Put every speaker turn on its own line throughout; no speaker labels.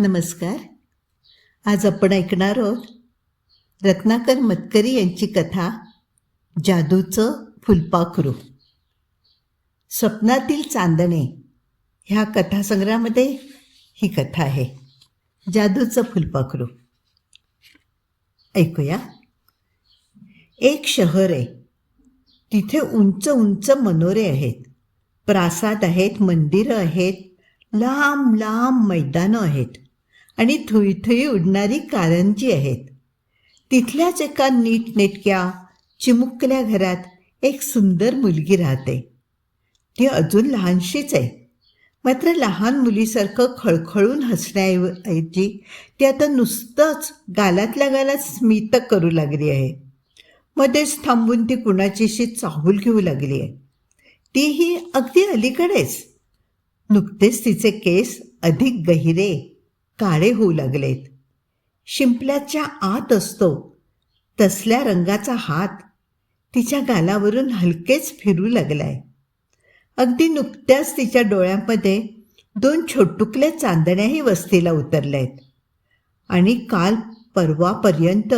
नमस्कार. आज आपण ऐकणार आहोत रत्नाकर मतकरी यांची कथा जादूचं फुलपाखरू. स्वप्नातील चांदणे ह्या कथासंग्रहामध्ये ही कथा आहे. जादूचं फुलपाखरू. ऐकूया. एक शहर आहे. तिथे उंच उंच मनोरे आहेत. प्रासाद आहेत मंदिरं आहेत लांब लांब मैदानं आहेत. आणि थुईथुई उडणारी कारंजी आहेत. तिथल्याच एका नीटनेटक्या चिमुकल्या घरात एक सुंदर मुलगी राहते. ती अजून लहानशीच आहे. मात्र लहान मुलीसारखं खळखळून हसण्याऐवजी ती आता नुसतंच गालातल्या गालात स्मित करू लागली आहे. मध्येच थांबून ती कुणाचीशी चाहूल घेऊ लागली आहे. तीही अगदी अलीकडेच. नुकतेच तिचे केस अधिक गहिरे काळे होऊ लागलेत. शिंपल्याच्या आत असतो. तसल्या रंगाचा हात तिच्या गालावरून हलकेच फिरू लागलाय. अगदी नुकत्याच तिच्या डोळ्यांमध्ये दोन छोटुकल्या चांदण्याही वस्तीला उतरल्या आहेत आणि काल परवापर्यंत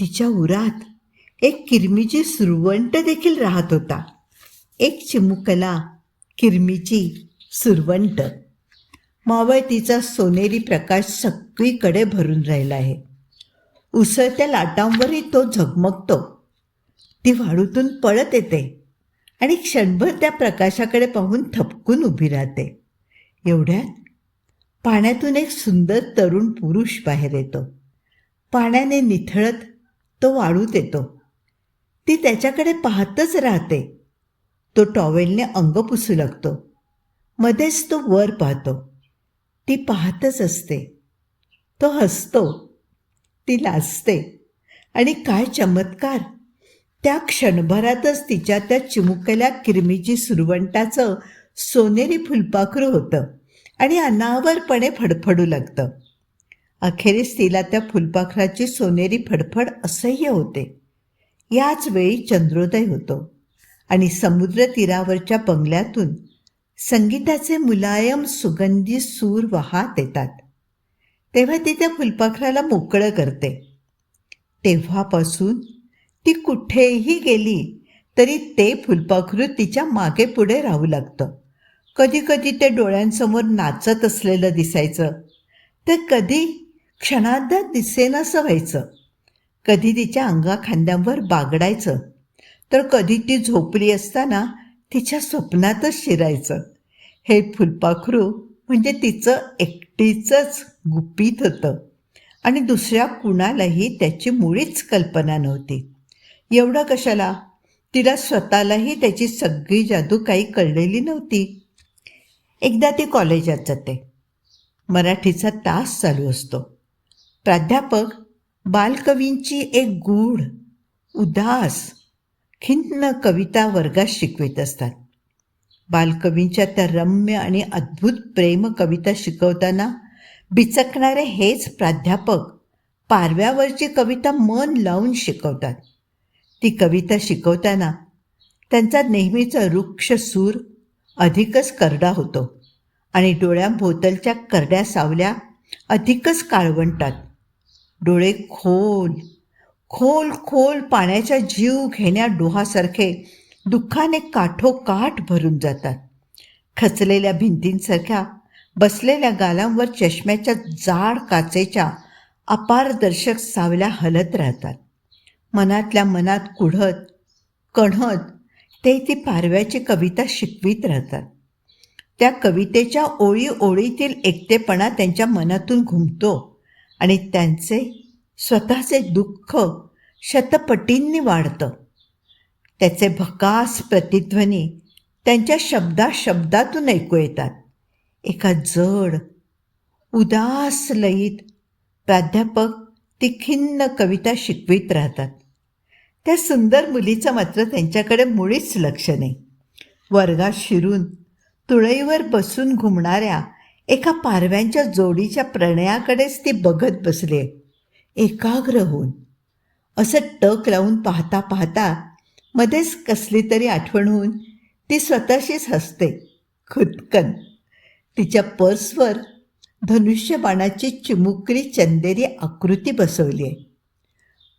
तिच्या उरात एक किरमीची सुरवंट देखील राहत होता. एक चिमुकला किरमीची सुरवंट. मावळतीचा सोनेरी प्रकाश सगळीकडे भरून राहिला आहे. उसळत्या लाटांवरही तो झगमगतो. ती वाळूतून पळत येते आणि क्षणभर त्या प्रकाशाकडे पाहून थपकून उभी राहते. एवढ्यात पाण्यातून एक सुंदर तरुण पुरुष बाहेर येतो. पाण्याने निथळत तो वाळूत येतो. ती त्याच्याकडे पाहतच राहते. तो टॉवेलने अंग पुसू लागतो. मध्येच तो वर पाहतो. ती पाहतच असते. तो हसतो ती लाजते आणि काय चमत्कार! त्या क्षणभरातच तिच्या त्या चिमुकल्या किरमीची सुरवंटाचं सोनेरी फुलपाखरू होतं आणि अनावरपणे फडफडू लागतं. अखेरीस तिला त्या फुलपाखराची सोनेरी फडफड असह्य होते. याच वेळी चंद्रोदय होतो आणि समुद्र तीरावरच्या बंगल्यातून संगीताचे मुलायम सुगंधी सूर वाहत येतात तेव्हा ती त्या फुलपाखराला मोकळं करते. तेव्हापासून ती कुठेही गेली तरी ते फुलपाखरू तिच्यामागे पुढे राहू लागतं. कधी कधी ते डोळ्यांसमोर नाचत असलेलं दिसायचं. तर कधी क्षणार्धात दिसेनासं व्हायचं. कधी तिच्या अंगा खांद्यांवर बागडायचं. तर कधी ती झोपली असताना तिच्या स्वप्नातच शिरायचं. हे फुलपाखरू म्हणजे तिचं एकटीचंच गुपित होतं. आणि दुसऱ्या कुणालाही त्याची मुळीच कल्पना नव्हती. एवढं कशाला? तिला स्वतःलाही त्याची सगळी जादू काही कळलेली नव्हती. एकदा ती कॉलेजात जाते. मराठीचा तास चालू असतो. प्राध्यापक बालकवींची एक गूढ उदास खिन्न कविता वर्गात शिकवित असतात. बालकवींच्या त्या रम्य आणि अद्भुत प्रेम कविता शिकवताना बिचकणारे हेच प्राध्यापक पारव्यावरची कविता मन लावून शिकवतात. ती कविता शिकवताना त्यांचा नेहमीचा वृक्ष सूर अधिकच करडा होतो आणि डोळ्यांभोवतलच्या करड्या सावल्या अधिकच काळवंटात. डोळे खोल खोल खोल पाण्याच्या जीव घेण्या डोहासारखे दुःखाने काठोकाठ भरून जातात. खचलेल्या भिंतींसारख्या बसलेल्या गालांवर चष्म्याच्या जाड काचेच्या अपारदर्शक सावल्या हलत राहतात. मनातल्या मनात कुढत कणत ते ती पारव्याची कविता शिकवीत राहतात. त्या कवितेच्या ओळी ओळीतील एकटेपणा त्यांच्या मनातून घुमतो आणि त्यांचे स्वतःचे दुःख शतपटींनी वाढतं. त्याचे भकास प्रतिध्वनी त्यांच्या शब्दा शब्दातून ऐकू येतात. एका जड उदास लयीत प्राध्यापक ती खिन्न कविता शिकवित राहतात. त्या सुंदर मुलीचं मात्र त्यांच्याकडे मुळीच लक्ष नाही. वर्गात शिरून तुळईवर बसून घुमणाऱ्या एका पारव्यांच्या जोडीच्या प्रणयाकडेच ती बघत बसले एकाग्र होऊन. असं टक लावून पाहता पाहता मध्येच कसली तरी आठवण होऊन ती स्वतःशीच हसते खुदकन. तिच्या पर्सवर धनुष्यबाणाची चिमुकली चंदेरी आकृती बसवली आहे.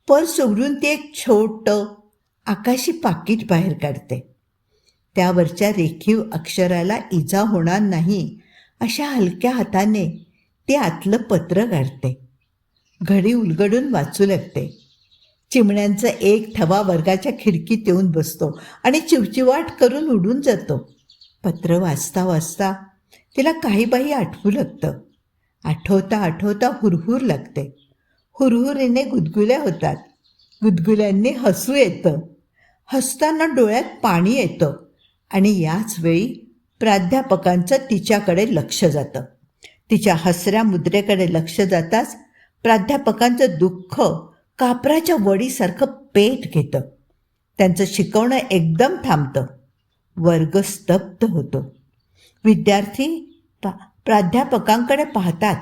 पर्स उघडून ती एक छोटं आकाशी पाकिट बाहेर काढते. त्यावरच्या रेखीव अक्षराला इजा होणार नाही अशा हलक्या हाताने ती आतलं पत्र काढते घडी उलगडून वाचू लागते. चिमण्यांचा एक थवा वर्गाच्या खिडकीत येऊन बसतो आणि चिवचिवाट करून उडून जातो. पत्र वाचता वाचता तिला काही बाही आठवू लागतं. आठवता आठवता हुरहुर लागते. हुरहुरीने गुदगुल्या होतात. गुदगुल्यांनी हसू येतं. हसताना डोळ्यात पाणी येतं आणि याच वेळी प्राध्यापकांचं तिच्याकडे लक्ष जातं. तिच्या हसऱ्या मुद्रेकडे लक्ष जाताच प्राध्यापकांचं दुःख कापराच्या वडीसारखं पेट घेतं. त्यांचं शिकवणं एकदम थांबतं. वर्ग स्तब्ध होतो. विद्यार्थी पा प्राध्यापकांकडे पाहतात.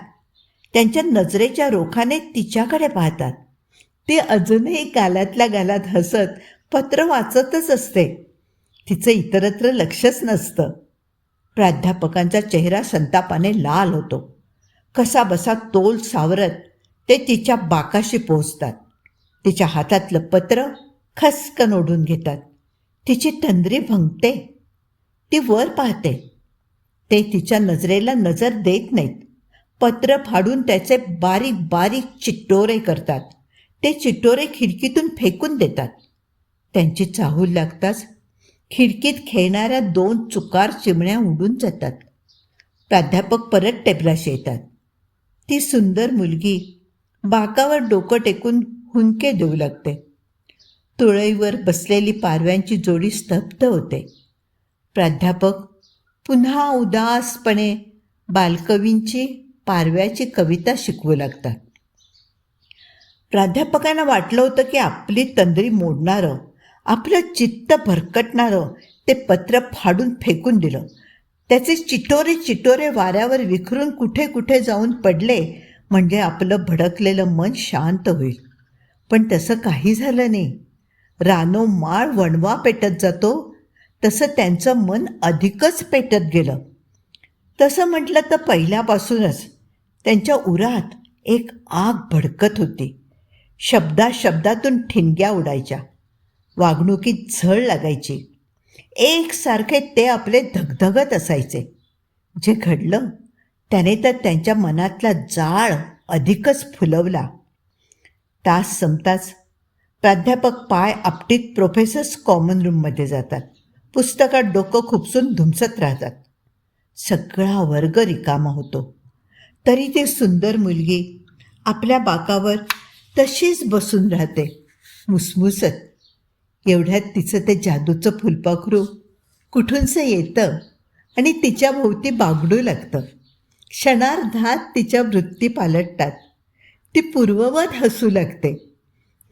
त्यांच्या नजरेच्या रोखाने तिच्याकडे पाहतात. ती अजूनही गालातल्या गालात हसत पत्र वाचतच असते. तिचं इतरत्र लक्षच नसतं. प्राध्यापकांचा चेहरा संतापाने लाल होतो. कसा बसा तोल सावरत ते तिच्या बाकाशी पोहोचतात. तिच्या हातातलं पत्र खसकन ओढून घेतात. तिची तंद्री भंगते. ती वर पाहते. ते तिच्या नजरेला नजर देत नाहीत. पत्र फाडून त्याचे बारीक बारीक चिट्टोरे करतात. ते चिट्टोरे खिडकीतून फेकून देतात. त्यांची चाहूल लागताच खिडकीत खेळणाऱ्या दोन चुकार चिमण्या उडून जातात. प्राध्यापक परत टेबलाशी येतात. ती सुंदर मुलगी बाकावर डोकं टेकून हुंके देऊ लागते. तुळईवर बसलेली पारव्यांची जोडी स्तब्ध होते. प्राध्यापक पुन्हा उदासपणे बालकवींची पारव्याची कविता शिकवू लागतात. प्राध्यापकांना वाटलं होतं की आपली तंद्री मोडणारं आपलं चित्त भरकटणारं ते पत्र फाडून फेकून दिलं. त्याचे चिटोरे चिटोरे वाऱ्यावर विखरून कुठे कुठे जाऊन पडले म्हणजे आपलं भडकलेलं मन शांत होईल. पण तसं काही झालं नाही. रानो माळ वणवा पेटत जातो. तसं त्यांचं मन अधिकच पेटत गेलं. तसं म्हटलं तर पहिल्यापासूनच त्यांच्या उरात एक आग भडकत होती. शब्दा शब्दातून ठिणग्या उडायच्या. वागणुकीत झळ लागायची. एकसारखे ते आपले धगधगत असायचे. जे घडलं त्याने तर त्यांच्या मनातला जाळ अधिकच फुलवला. तास संपताच प्राध्यापक पाय आपटीत प्रोफेसर्स कॉमन रूममध्ये जातात. पुस्तकात डोकं खुपसून धुमसत राहतात. सगळा वर्ग रिकामा होतो. तरी ती सुंदर मुलगी आपल्या बाकावर तशीच बसून राहते. मुसमुसत. एवढ्यात तिचं ते जादूचं फुलपाखरू कुठूनसं येतं आणि तिच्या भोवती बागडू लागतं. क्षणार्धात तिच्या वृत्ती पालटतात. ती पूर्ववत हसू लागते.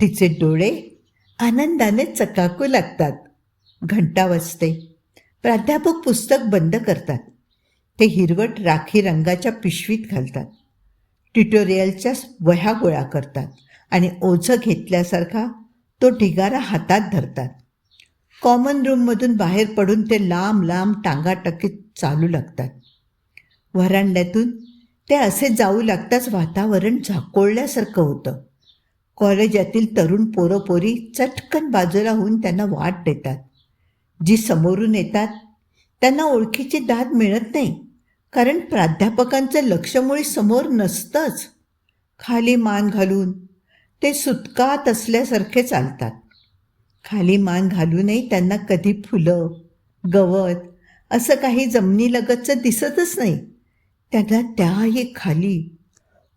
तिचे डोळे आनंदाने चकाकू लागतात. घंटा वाजते. प्राध्यापक पुस्तक बंद करतात. ते हिरवट राखी रंगाच्या पिशवीत घालतात. ट्युटोरियलच्या वह्या गोळा करतात आणि ओझं घेतल्यासारखा तो ढिगारा हातात धरतात. कॉमन रूममधून बाहेर पडून ते लांब लांब टांगाटकीत चालू लागतात. व्हरांड्यातून ते असे जाऊ लागताच वातावरण झाकोळल्यासारखं होतं. कॉलेजातील तरुण पोरंपोरी चटकन बाजूला होऊन त्यांना वाट देतात. जी समोरून येतात त्यांना ओळखीची दाद मिळत नाही कारण प्राध्यापकांचं लक्षमुळे समोर नसतंच. खाली मान घालून ते सुतकात असल्यासारखे चालतात. खाली मान घालूनही त्यांना कधी फुलं गवत असं काही जमिनीलगतचं दिसतच नाही. त्यांना त्याही खाली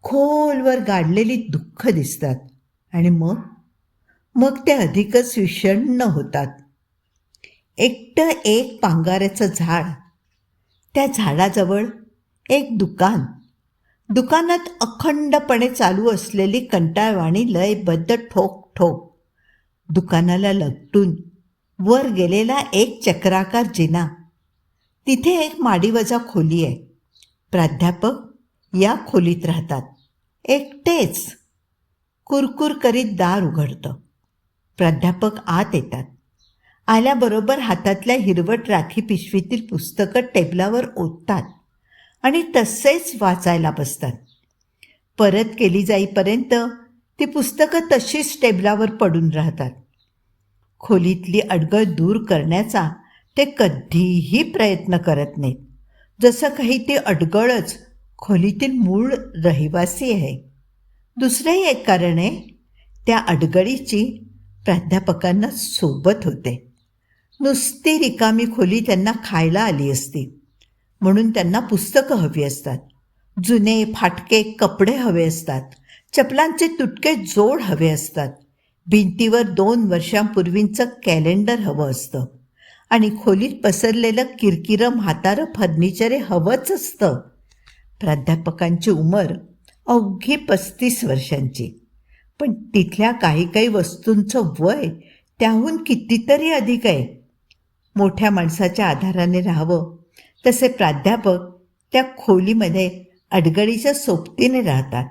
खोलवर गाडलेली दुःख दिसतात. आणि मग? मग ते अधिकच विषण्ण होतात. एकटं एक पांगाऱ्याचं झाड. त्या झाडाजवळ एक दुकान. दुकानात अखंडपणे चालू असलेली कंटाळवाणी लयबद्ध ठोक ठोक. दुकानाला लपटून वर गेलेला एक चक्राकार जिना. तिथे एक माडीवजा खोली आहे. प्राध्यापक या खोलीत राहतात. एकटेच कुरकुर करीत दार उघडतं. प्राध्यापक आत येतात. आल्याबरोबर हातातल्या हिरवट राखी पिशवीतील पुस्तकं टेबलावर ओततात आणि तसेच वाचायला बसतात. परत केली जाईपर्यंत ती पुस्तकं तशीच टेबलावर पडून राहतात. खोलीतली अडगळ दूर करण्याचा ते कधीही प्रयत्न करत नाहीत. जसं काही ती अडगळच खोलीतील मूळ रहिवासी आहे. दुसरंही एक कारण आहे त्या अडगळीची प्राध्यापकांना सोबत होते. नुसती रिकामी खोली त्यांना खायला आली असती म्हणून त्यांना पुस्तकं हवी असतात जुने फाटके कपडे हवे असतात चपलांचे तुटके जोड हवे असतात भिंतीवर दोन वर्षांपूर्वींचं कॅलेंडर हवं असतं. आणि खोलीत पसरलेलं किरकिरं म्हातारं फर्निचर हे हवंच असतं. प्राध्यापकांची उमर अवघी पस्तीस वर्षांची. पण तिथल्या काही काही वस्तूंचं वय त्याहून कितीतरी अधिक आहे. मोठ्या माणसाच्या आधाराने राहावं. तसे प्राध्यापक त्या खोलीमध्ये अडगळीच्या सोबतीने राहतात.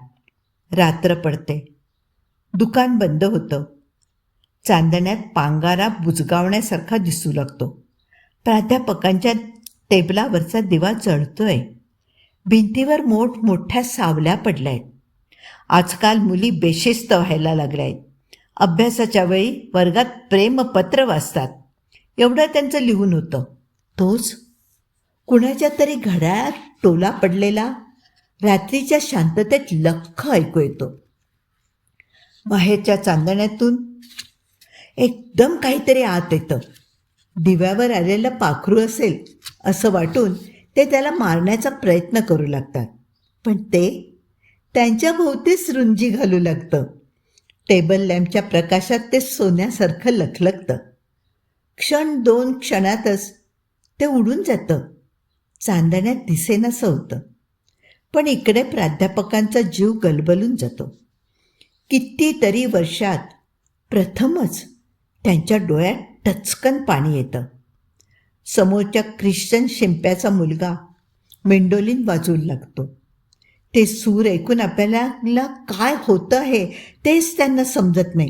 रात्र पडते. दुकान बंद होतं. चांदण्यात पांगारा बुजगावण्यासारखा दिसू लागतो. प्राध्यापकांच्या टेबलावरचा दिवा जळतोय. भिंतीवर मोठमोठ्या सावल्या पडल्या आहेत आजकाल मुली बेशिस्त व्हायला लागल्या आहेत अभ्यासाच्या वेळी वर्गात प्रेमपत्र वाचतात. एवढं त्यांचं लिहून होतं. तोच कुणाच्या तरी घड्याळात टोला पडलेला रात्रीच्या शांततेत लख्ख ऐकू येतो. बाहेरच्या चांदण्यातून एकदम काहीतरी आत येतं. दिव्यावर आलेलं पाखरू असेल असं वाटून ते त्याला मारण्याचा प्रयत्न करू लागतात. पण ते त्यांच्या भोवतीच रुंजी घालू लागतं. टेबल लॅम्पच्या प्रकाशात ते सोन्यासारखं लखलखतं. क्षण दोन क्षणातच ते उडून जातं. चांदण्यात दिसेनासं होतं पण इकडे प्राध्यापकांचा जीव गलबलून जातो. कितीतरी वर्षात प्रथमच त्यांच्या डोळ्यात टचकन पाणी येतं. समोरच्या ख्रिश्चन शिंप्याचा मुलगा मेंडोलिन वाजवू लागतो. ते सूर ऐकून आपल्याला काय होतं आहे तेच त्यांना समजत नाही.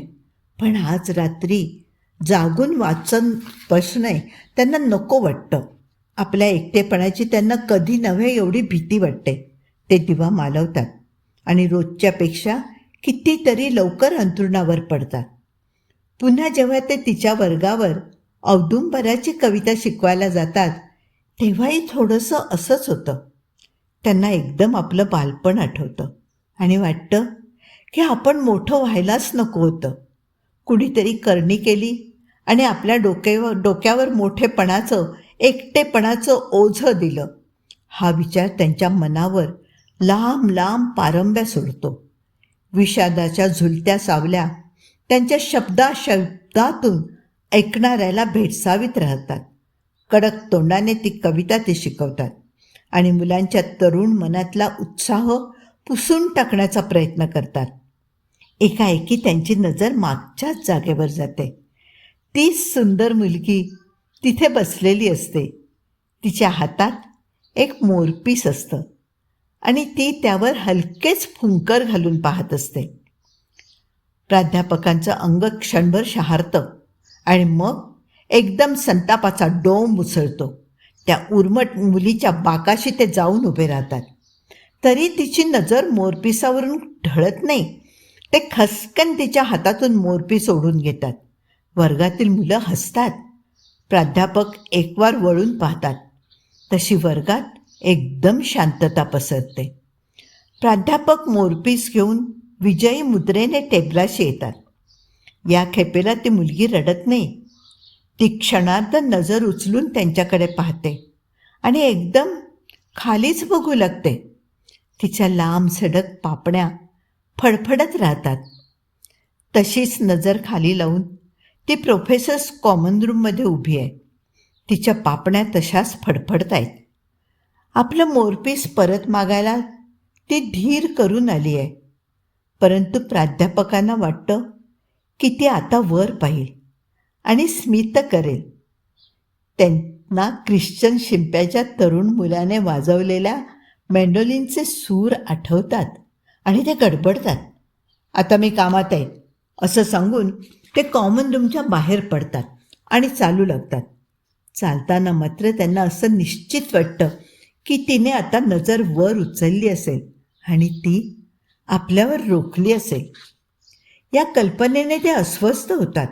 पण आज रात्री जागून वाचन बसणे त्यांना नको वाटतं. आपल्या एकटेपणाची त्यांना कधी नव्हे एवढी भीती वाटते. ते दिवा मालवतात आणि रोजच्यापेक्षा कितीतरी लवकर अंथरुणावर पडतात. पुन्हा जेव्हा ते तिच्या वर्गावर औदुंबराची कविता शिकवायला जातात तेव्हाही थोडंसं असंच होतं. त्यांना एकदम आपलं बालपण आठवतं. आणि वाटतं की आपण मोठं व्हायलाच नको होतं. कुणीतरी करणी केली आणि आपल्या डोक्यावर डोक्यावर मोठेपणाचं एकटेपणाचं ओझं दिलं. हा विचार त्यांच्या मनावर लांब लांब पारंब्या सोडतो. विषादाच्या झुलत्या सावल्या त्यांच्या शब्दा शब्दातून ऐकणाऱ्याला भेडसावीत राहतात. कडक तोंडाने ती कविता ते शिकवतात आणि मुलांच्या तरुण मनातला उत्साह पुसून टाकण्याचा प्रयत्न करतात. एकाएकी त्यांची नजर मागच्याच जागेवर जाते. तीच सुंदर मुलगी तिथे बसलेली असते. तिच्या हातात एक मोरपीस असतं आणि ती त्यावर हलकेच फुंकर घालून पाहत असते. प्राध्यापकांचं अंग क्षणभर शहारतं आणि मग एकदम संतापाचा डोंब उसळतो. त्या उर्मट मुलीच्या बाकाशी ते जाऊन उभे राहतात. तरी तिची नजर मोरपिसावरून ढळत नाही. ते खसकन तिच्या हातातून मोरपीस ओढून घेतात. वर्गातील मुलं हसतात. प्राध्यापक एकवार वळून पाहतात. तशी वर्गात एकदम शांतता पसरते. प्राध्यापक मोरपीस घेऊन विजयी मुद्रेने टेबलाशी येतात. या खेपेला ती मुलगी रडत नाही. ती क्षणार्ध नजर उचलून त्यांच्याकडे पाहते आणि एकदम खालीच बघू लागते. तिच्या लांब सडक पापण्या फडफडत राहतात. तशीच नजर खाली लावून ती प्रोफेसर्स कॉमन रूममध्ये उभी आहे. तिच्या पापण्या तशाच फडफडत आहेत. आपलं मोरपीस परत मागायला ती धीर करून आली आहे. परंतु प्राध्यापकांना वाटतं की ती आता वर पाहिल आणि स्मित करेल. त्यांना ख्रिश्चन शिंप्याच्या तरुण मुलाने वाजवलेल्या मेंडोलिनचे सूर आठवतात आणि ते गडबडतात. आता मी कामात आहे असं सांगून ते कॉमन रूमच्या बाहेर पडतात आणि चालू लागतात. चालताना मात्र त्यांना असं निश्चित वाटतं की तिने आता नजर वर उचलली असेल आणि ती आपल्यावर रोखली असेल. या कल्पनेने ते अस्वस्थ होतात.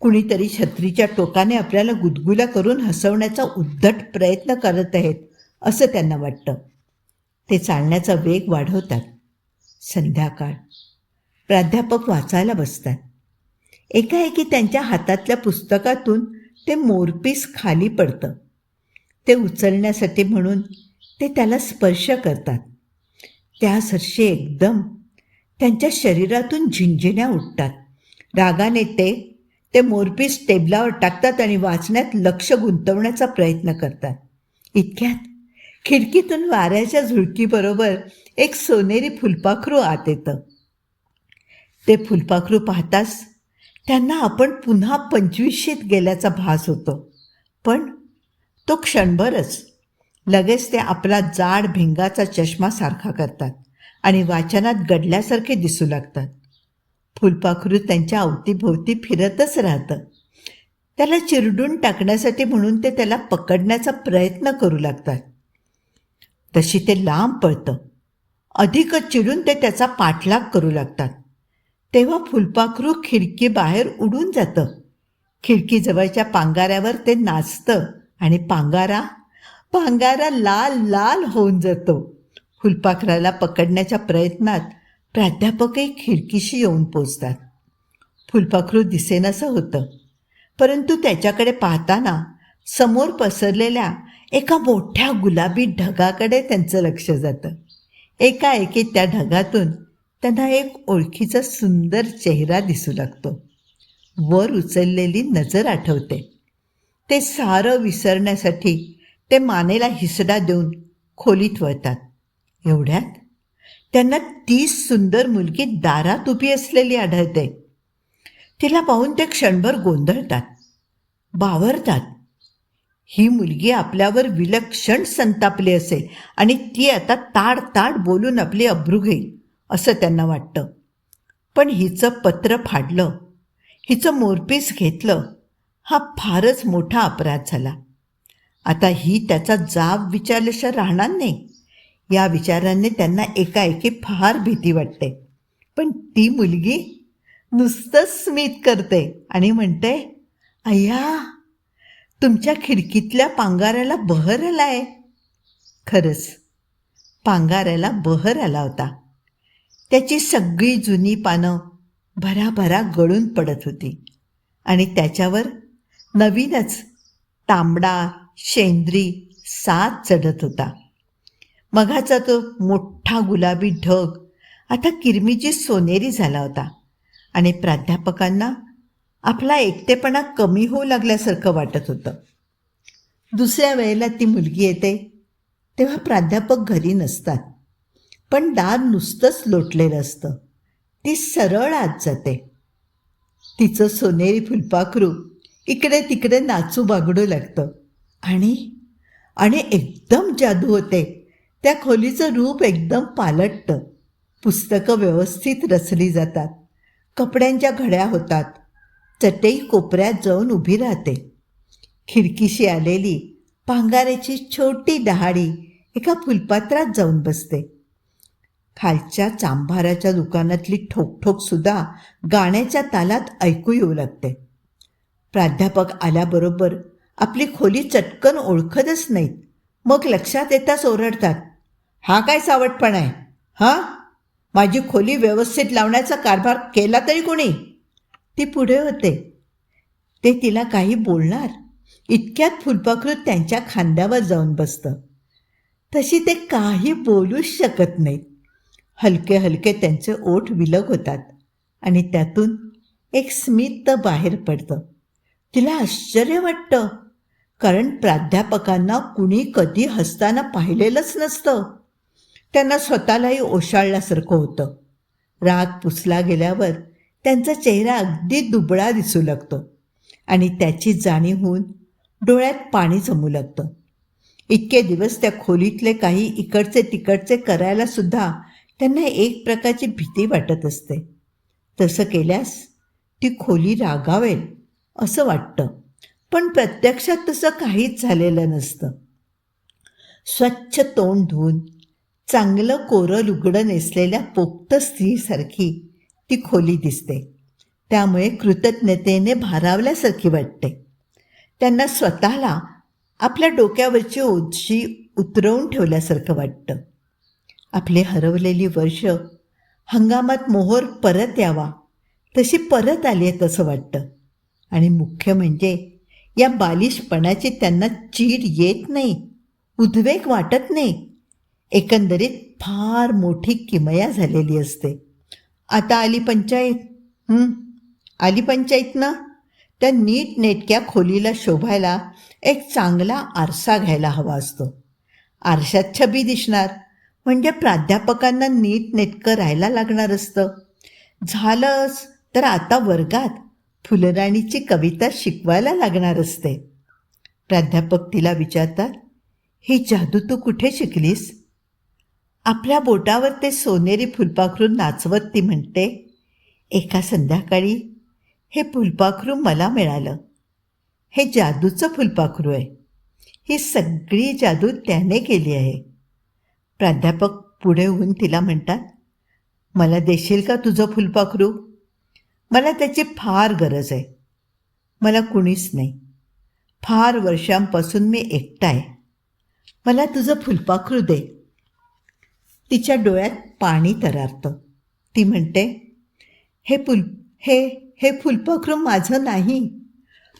कुणीतरी छत्रीच्या टोकाने आपल्याला गुदगुल्या करून हसवण्याचा उद्धट प्रयत्न करत आहेत असं त्यांना वाटतं. ते चालण्याचा वेग वाढवतात. संध्याकाळ. प्राध्यापक वाचायला बसतात. एकाएकी त्यांच्या हातातल्या पुस्तकातून ते मोरपीस खाली पडतं. ते उचलण्यासाठी म्हणून ते त्याला स्पर्श करतात. त्या सरशी एकदम त्यांच्या शरीरातून झिंझिण्या उठतात. रागाने ते ते मोरपीस टेबलावर टाकतात आणि वाचण्यात लक्ष गुंतवण्याचा प्रयत्न करतात. इतक्यात खिडकीतून वाऱ्याच्या झुळकीबरोबर एक सोनेरी फुलपाखरू आत येतं. ते फुलपाखरू पाहताच त्यांना आपण पुन्हा पंचवीसशेत गेल्याचा भास होतो. पण तो क्षणभरच लगेच ते आपला जाड भिंगाचा चष्मा सारखा करतात आणि वाचनात गडल्यासारखे दिसू लागतात. फुलपाखरू त्यांच्या अवतीभोवती फिरतच राहतं. त्याला चिरडून टाकण्यासाठी म्हणून ते त्याला पकडण्याचा प्रयत्न करू लागतात. तशी ते लांब पळतं. अधिकच चिडून ते त्याचा पाठलाग करू लागतात. तेव्हा फुलपाखरू खिडकी बाहेर उडून जातं. खिडकीजवळच्या पांगाऱ्यावर ते नाचतं आणि पांगारा पांगारा लाल लाल होऊन जातो. फुलपाखराला पकडण्याच्या प्रयत्नात प्राध्यापकही खिडकीशी येऊन पोचतात. फुलपाखरू दिसेनसं होतं. परंतु त्याच्याकडे पाहताना समोर पसरलेल्या एका मोठ्या गुलाबी ढगाकडे त्यांचं लक्ष जातं. एकाएकी त्या ढगातून त्यांना एक ओळखीचा सुंदर चेहरा दिसू लागतो. वर उचललेली नजर आठवते. ते सारं विसरण्यासाठी ते मानेला हिसडा देऊन खोलीत वळतात. एवढ्यात त्यांना तीस सुंदर मुलगी दारात उभी असलेली आढळते. तिला पाहून ते क्षणभर गोंधळतात बावरतात. ही मुलगी आपल्यावर विलक्षण संतापली असेल आणि ती आता ताड ताड बोलून आपली अब्रू घेईल असं त्यांना वाटतं. पण हिचं पत्र फाडलं हिचं मोरपीस घेतलं हा फारच मोठा अपराध झाला. आता ही त्याचा जाब विचारल्याशिवाय राहणार नाही. या विचाराने त्यांना एकाएकी फार भीती वाटते. पण ती मुलगी नुसतं स्मित करते आणि म्हणते अय्या तुमच्या खिडकीतल्या पांगाऱ्याला बहर आला आहे खरंच पांगाऱ्याला बहर आला होता. त्याची सगळी जुनी पानं भराभरा गळून पडत होती आणि त्याच्यावर नवीनच तांबडा शेंद्री सात चढत होता. मघाचा तो मोठा गुलाबी ढग आता किरमिजी सोनेरी झाला होता आणि प्राध्यापकांना आपला एकटेपणा कमी होऊ लागल्यासारखं वाटत होतं. दुसऱ्या वेळेला ती मुलगी येते तेव्हा प्राध्यापक घरी नसतात. पण दार नुसतंच लोटलेलं असतं. ती सरळ आत जाते. तिचं सोनेरी फुलपाखरू इकडे तिकडे नाचू बागडू लागतं. आणि आणि एकदम जादू होते. त्या खोलीचं रूप एकदम पालटतं. पुस्तकं व्यवस्थित रचली जातात. कपड्यांच्या घड्या होतात. चटई कोपऱ्यात जाऊन उभी राहते. खिडकीशी आलेली पांगाऱ्याची छोटी डहाळी एका फुलपात्रात जाऊन बसते. खालच्या चांभाराच्या दुकानातली ठोकठोकसुद्धा गाण्याच्या तालात ऐकू येऊ लागते. प्राध्यापक आल्याबरोबर आपली खोली चटकन ओळखतच नाहीत. मग लक्षात येताच ओरडतात हा काय सावटपणा आहे? हां? माझी खोली व्यवस्थित लावण्याचा कारभार केला तरी कोणी? ती पुढे होते. ते तिला काही बोलणार. इतक्यात फुलपाखरू त्यांच्या खांद्यावर जाऊन बसतं. तशी ते काही बोलूच शकत नाहीत. हलके हलके त्यांचे ओठ विलग होतात आणि त्यातून एक स्मित बाहेर पडतं. तिला आश्चर्य वाटतं. कारण प्राध्यापकांना कुणी कधी हसताना पाहिलेलंच नसतं. त्यांना स्वतःलाही ओशाळल्यासारखं होतं. राग पुसला गेल्यावर त्यांचा चेहरा अगदी दुबळा दिसू लागतो आणि त्याची जाणीव होऊन डोळ्यात पाणी जमू लागतं. इतके दिवस त्या खोलीतले काही इकडचे तिकडचे करायला सुद्धा त्यांना एक प्रकारची भीती वाटत असते. तसं केल्यास ती खोली रागावेल असं वाटतं. पण प्रत्यक्षात तसं काहीच झालेलं नसतं. स्वच्छ तोंड धुवून चांगलं कोरं लुगडं नेसलेल्या पोक्त स्त्रीसारखी ती खोली दिसते. त्यामुळे कृतज्ञतेने भारावल्यासारखी वाटते. त्यांना स्वतःला आपल्या डोक्यावरची ओझी उतरवून ठेवल्यासारखं वाटतं. आपली हरवलेली वर्ष हंगामात मोहोर परत यावा तशी परत आली आहे तसं वाटतं. आणि मुख्य म्हणजे या बालिशपणाची त्यांना चीड येत नाही उद्वेग वाटत नाही. एकंदरीत फार मोठी किमया झालेली असते. आता आली पंचायत आली पंचायत ना? त्या नीट नेटक्या खोलीला शोभायला एक चांगला आरसा घ्यायला हवा असतो. आरशात छबी दिसणार म्हणजे प्राध्यापकांना नीट नेटकं राहायला लागणार असतं. झालंच तर आता वर्गात. फुलराणीची कविता शिकवायला लागणार असते. प्राध्यापक तिला विचारतात ही जादू तू कुठे शिकलीस? आपल्या बोटावर ते सोनेरी फुलपाखरू नाचवत ती म्हणते एका संध्याकाळी हे फुलपाखरू मला मिळालं. हे जादूचं फुलपाखरू आहे. ही सगळी जादू त्याने केली आहे. प्राध्यापक पुढे होऊन तिला म्हणतात मला देशील का तुझं फुलपाखरू? मला त्याची फार गरज आहे. मला कुणीच नाही. फार वर्षांपासून मी एकटा आहे. मला तुझं फुलपाखरू दे. तिच्या डोळ्यात पाणी तरारतं. ती म्हणते हे फुल हे हे फुलपाखरू माझं नाही.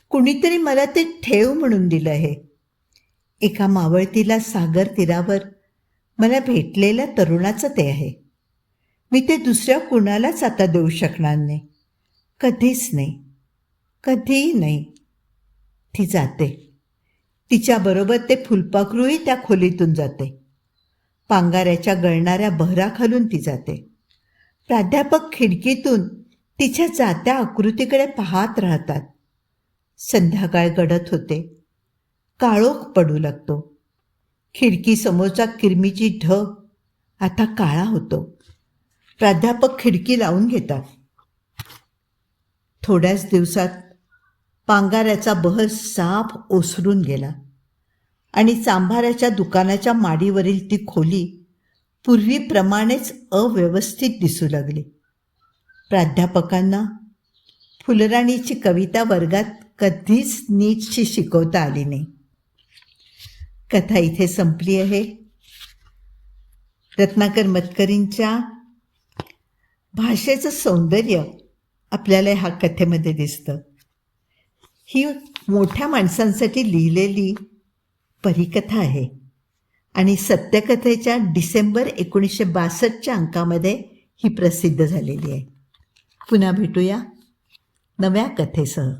कुणीतरी मला ते ठेव म्हणून दिलं आहे. एका मावळतीला सागर तीरावर मला भेटलेल्या तरुणाचं ते आहे. मी ते दुसऱ्या कुणालाच आता देऊ शकणार नाही. कधीच नाही. कधीही नाही. ती जाते. तिच्याबरोबर ते फुलपाखरूही त्या खोलीतून जाते. पांगाऱ्याच्या गळणाऱ्या बहराखालून ती जाते. प्राध्यापक खिडकीतून तिच्या जात्या आकृतीकडे पाहत राहतात. संध्याकाळ गडत होते. काळोख पडू लागतो. खिडकीसमोरचा किरमीची ढग आता काळा होतो. प्राध्यापक खिडकी लावून घेतात. थोड्याच दिवसात पांगाऱ्याचा बहर साफ ओसरून गेला आणि चांभाराच्या दुकानाच्या माडीवरील ती खोली पूर्वीप्रमाणेच अव्यवस्थित दिसू लागली. प्राध्यापकांना फुलराणीची कविता वर्गात कधीच नीटशी शिकवता आली नाही. कथा इथे संपली आहे. रत्नाकर मतकरींच्या भाषेचं सौंदर्य आपल्याला ह्या कथेमध्ये दिसतं. ही मोठ्या माणसांसाठी लिहिलेली परिकथा आहे. आणि सत्यकथेच्या डिसेंबर एकोणीसशे बासष्टच्या अंकामध्ये ही प्रसिद्ध झालेली आहे. पुन्हा भेटूया नव्या कथेसह.